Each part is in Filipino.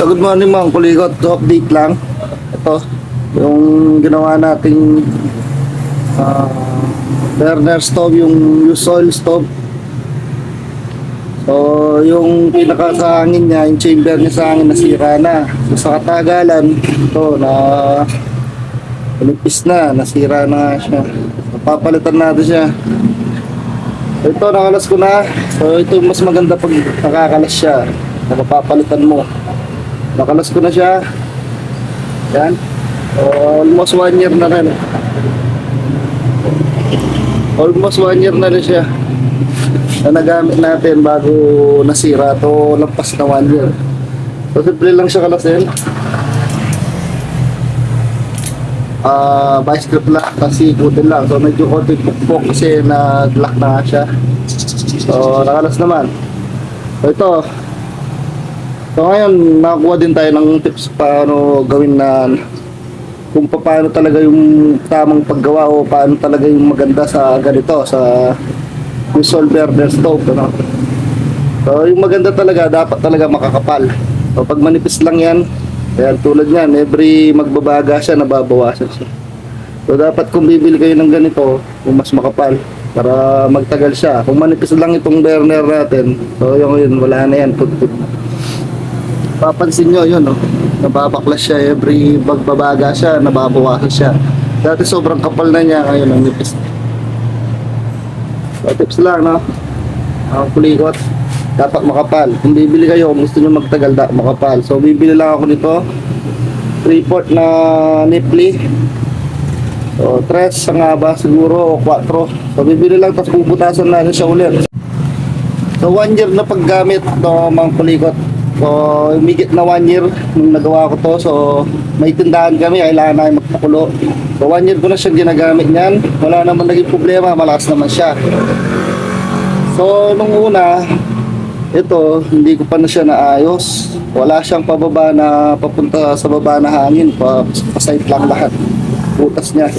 So good morning mga kuligot, to update lang. Ito, yung ginawa nating ah, burner stove, yung use oil stove. So yung pinaka niya, yung chamber niya sa hangin nasira na. So sa katagalan, ito na Pinipis na, nasira na siya. Papalitan natin siya. Ito, nakalas ko na. So, ito mas maganda pag nakakalas siya. Napapalitan mo. Nakalas ko na siya. Yan. Almost one year na rin. Almost one year na rin siya. Na nagamit natin bago nasira to lampas na one year. So, simple lang siya kalasin. Ah, vice grip lang kasi ikutin lang. So medyo konti pukpok kasi nag-lock na siya. So nakalas naman. So ito. So ngayon nakakuha din tayo ng tips paano gawin na kung paano talaga yung tamang paggawa o paano talaga yung maganda sa ganito sa visual burner stove ano. So yung maganda talaga dapat talaga makakapal. So pag manipis lang yan, kaya tulad niyan, every magbabaga siya, nababawasan siya. So dapat kung bibili kayo ng ganito, kung mas makapal, para magtagal siya. Kung manipis lang itong burner natin, so yung yun, wala na yan, put-put. Papansin nyo, yun, no? nababaklas siya, every magbabaga siya, nababawasan siya. Dati sobrang kapal na niya, ngayon ang nipis. So tips lang, no? Ang kulikot dapat makapal. Kung bibili kayo, gusto nyo magtagal, da, makapal. So, bibili lang ako nito. 3-port na nipli. So, 3 sa nga ba siguro, o 4. So, bibili lang, tapos puputasan natin siya ulit. So, 1 year na paggamit no, mga kulikot. So, umigit na 1 year nung nagawa ko to. So, may tindahan kami, kailangan namin magpakulo. So, 1 year ko na siya ginagamit niyan. Wala naman naging problema, malakas naman siya. So, nung una, ito, hindi ko pa na siya naayos. Wala siyang pababa na papunta sa baba na hangin. Pa, paside lang lahat. Butas niya.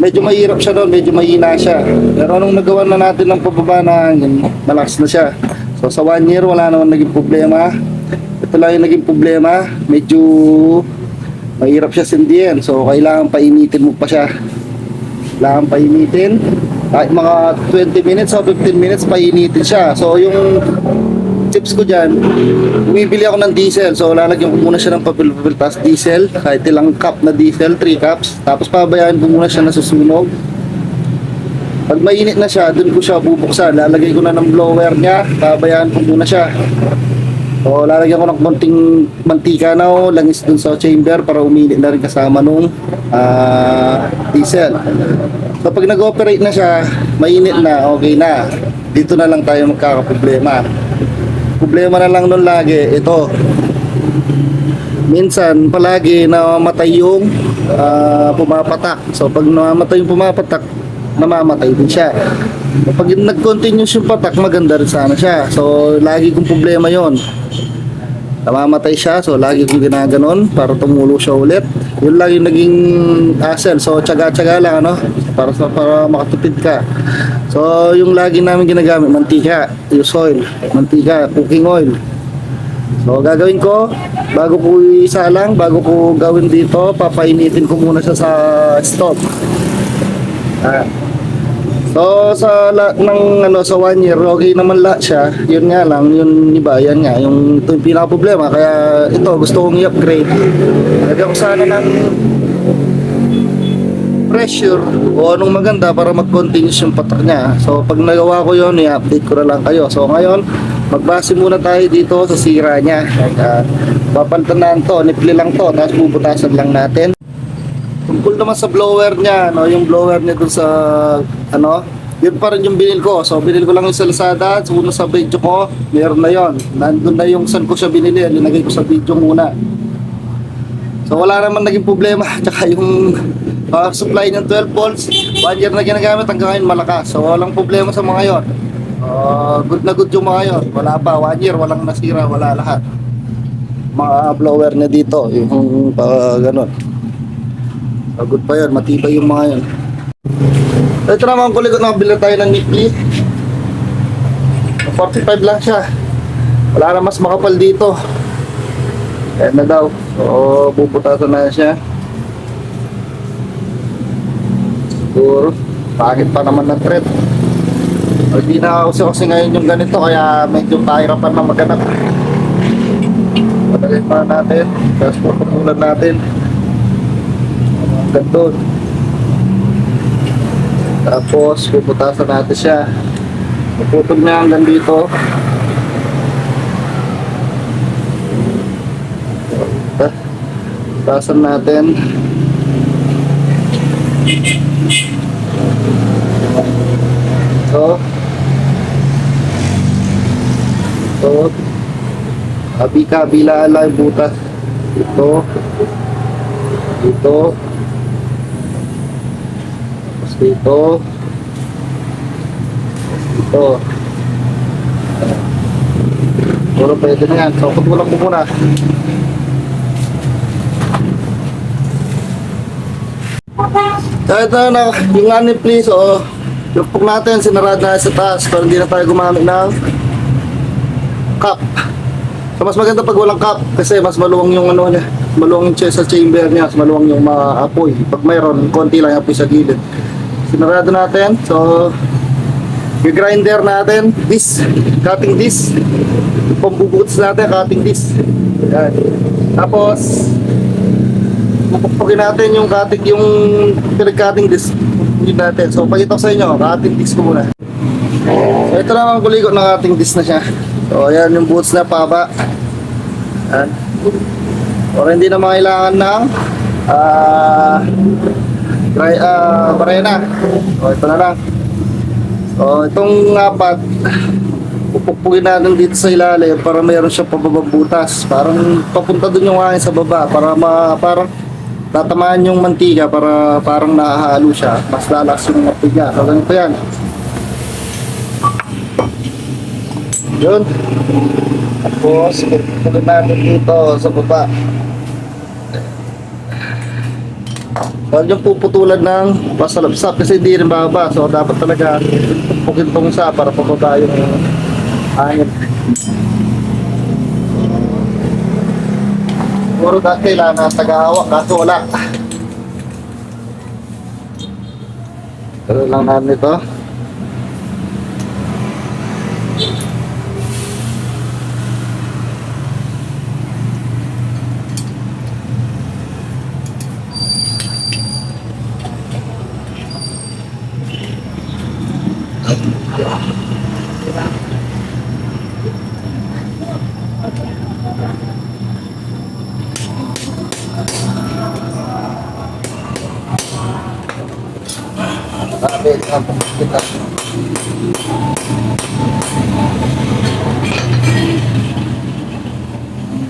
Medyo mahirap siya doon, medyo mahina siya. Pero nung nagawa na natin ng pababa na hangin, malakas na siya. So sa one year, wala naman naging problema. Ito lang yung naging problema. Medyo mahirap siya sindihan. So kailangan painitin mo pa siya. Kailangan painitin. Kahit mga 20 minutes o 15 minutes, painitin siya. So yung tips ko dyan, bumibili ako ng diesel. So, lalagyan ko muna siya ng papel-papel, tapos diesel, kahit ilang cup na diesel, 3 cups. Tapos, pabayaan ko muna siya na susunog. Pag mainit na siya, dun ko siya bubuksan. Lalagay ko na ng blower niya, pabayaan ko muna siya. So, lalagyan ko ng konting mantika na o langis dun sa chamber para uminit na rin kasama nung ah, diesel. So, pag nag-operate na siya, mainit na, okay na. Dito na lang tayo magkakaproblema problema na lang nun lagi, ito. Minsan, palagi namamatay yung ah, pumapatak. So, pag namamatay yung pumapatak, namamatay din siya. Pag nag-continuous yung patak, maganda rin sana siya. So, lagi kong problema yon namamatay siya so lagi kong ginaganon para tumulo siya ulit. Yun lang yung naging hassle. So tsaga-tsaga lang ano? Para sa para makatipid ka. So yung lagi namin ginagamit mantika. Use oil. Mantika cooking oil. So gagawin ko bago ko isalang bago ko gawin dito papainitin ko muna siya sa stove. Ah. So sa la, ng ano sa one year okay naman la siya. Yun nga lang yung iba yan nga yung ito yung pinaka problema kaya ito gusto kong i-upgrade. Lagyan ko sana ng pressure o anong maganda para mag-continuous yung patak niya. So pag nagawa ko yun, i-update ko na lang kayo. So ngayon, magbase muna tayo dito sa sira niya. Uh, papalitan na to, nipli lang to, tapos bubutasan lang natin. Tungkol naman sa blower niya, no, yung blower niya dun sa ano, yun pa rin yung binil ko. So binil ko lang yung sa Lazada, so una sa video ko, meron na yon. Nandun na yung saan ko siya binili, linagay ko sa video muna. So wala naman naging problema, tsaka yung power supply ng 12 volts, one year na ginagamit hanggang ngayon malakas. So walang problema sa mga yon. Uh, good na good yung mga yon. Wala pa, one year, walang nasira, wala lahat. Mga blower na dito, yung pa ganun. Pagod pa yan, matibay yung mga yan. Ito naman kuligot na bila tayo ng Nikli. 45 lang siya. Wala na mas makapal dito. Ayan na daw. So, bubutasan na siya. Siguro, bakit pa naman ng thread? Hindi na kasi kasi ngayon yung ganito, kaya medyo pahirapan na maghanap. Padalhin pa natin, tapos puputulan natin. Doon. Tapos, puputasan natin siya. Puputol niya hanggang dito. Ta- Putasan natin. Ito. Ito. Kabi-kabila lang butas. Ito. Dito. Dito. Dito. Puro pwede na yan. So, kutulang mo muna. So, ito na, yung ani please, oh. Pug natin, sinarad na sa taas para hindi na tayo gumamit ng cup. So, mas maganda pag walang cup kasi mas maluwang yung ano niya, maluwang yung sa chamber niya, mas maluwang yung maapoy. Pag mayroon, konti lang apoy sa gilid. Sinarado natin, so yung grinder natin, this, cutting this. Pambubuts natin, cutting this. Yan. Tapos, pupukpukin natin yung cutting, yung pinag-cutting disc yun natin. So, pakita sa inyo, cutting disc ko muna. So, ito naman kuligot ng cutting disc na siya. So, ayan yung boots na paba. Ayan. Or hindi na kailangan ng ah dry, ah barena. So, ito na lang. So, itong apat, pupukpukin natin dito sa ilalim para mayroon siya pababang butas. Parang papunta dun yung hangin sa baba para ma, parang tatamaan yung mantika para parang nahahalo siya. Mas lalakas yung niya. So, ganito yan. Yun. Tapos, pupukpukin natin dito sa baba. Huwag yung puputulan ng pasalapsap kasi hindi rin bababa. So, dapat talaga pupukin tong isa para pababa yung hangin. Puro dati kailangan na tagahawak kaso wala. Pero lang namin ito. Sabi, sabi kita.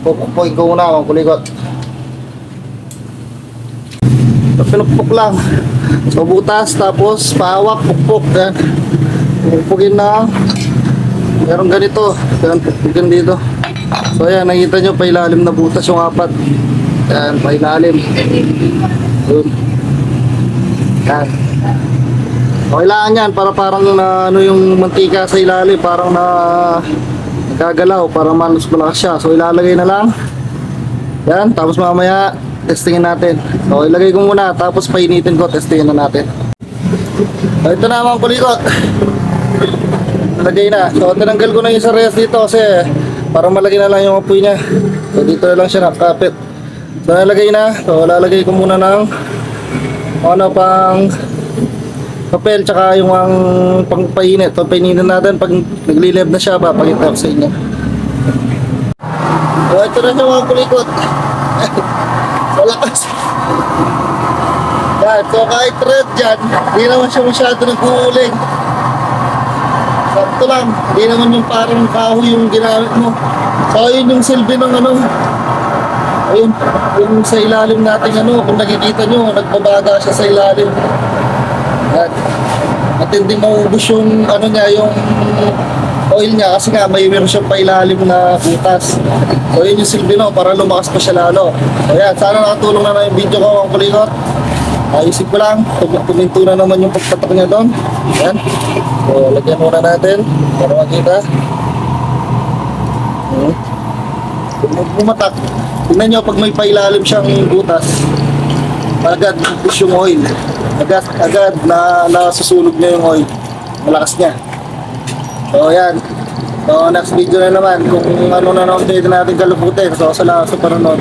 Pupukin ko muna ang kuligot. So, pinupok lang. So, butas, tapos pahawak, pukpok. Yan. Pupukin na. Meron ganito. Yan, pupugin dito. So, ayan, nakita nyo, pailalim na butas yung apat. Yan, pailalim. Yun. Yan. Okay lang yan para parang na ano yung mantika sa ilalim parang na nagagalaw para malos malakas siya. So ilalagay na lang. Yan, tapos mamaya testingin natin. So ilagay ko muna tapos painitin ko, testingin na natin. So, ito na mga kulikot. Nalagay na. So tinanggal ko na yung sa rest dito kasi para malagay na lang yung apoy niya. So dito na lang siya nakapit. So nalagay na. So lalagay ko muna ng ano pang papel tsaka yung ang pangpainit. Papainitin natin pag naglilib na siya, papakita ko sa inyo. So, ito na siya mga kulikot. sa lakas. Yan, so kahit red dyan, hindi naman siya masyado nag-uuling. Sakto lang, hindi naman yung parang kahoy yung ginamit mo. So, yun yung silbi ng ano, ayun, yung sa ilalim natin ano, kung nakikita nyo, nagbabaga siya sa ilalim. At matinding maubos yung ano niya, yung oil niya kasi nga may meron siyang pailalim na butas. So yun yung silbi no, para lumakas pa siya lalo. So yan, sana nakatulong na na yung video ko mga kulikot. Ayusin ko lang, tum- tuminto na naman yung pagtatak niya doon. Yan. So lagyan muna natin para makita. Hmm. Pag bumatak, tingnan nyo pag may pailalim siyang butas, agad push yung oil. Agad, agad na nasusunog na yung oil. Malakas niya. So yan. So next video na naman kung ano na naman pwede natin kaluputin. So salamat sa panonood.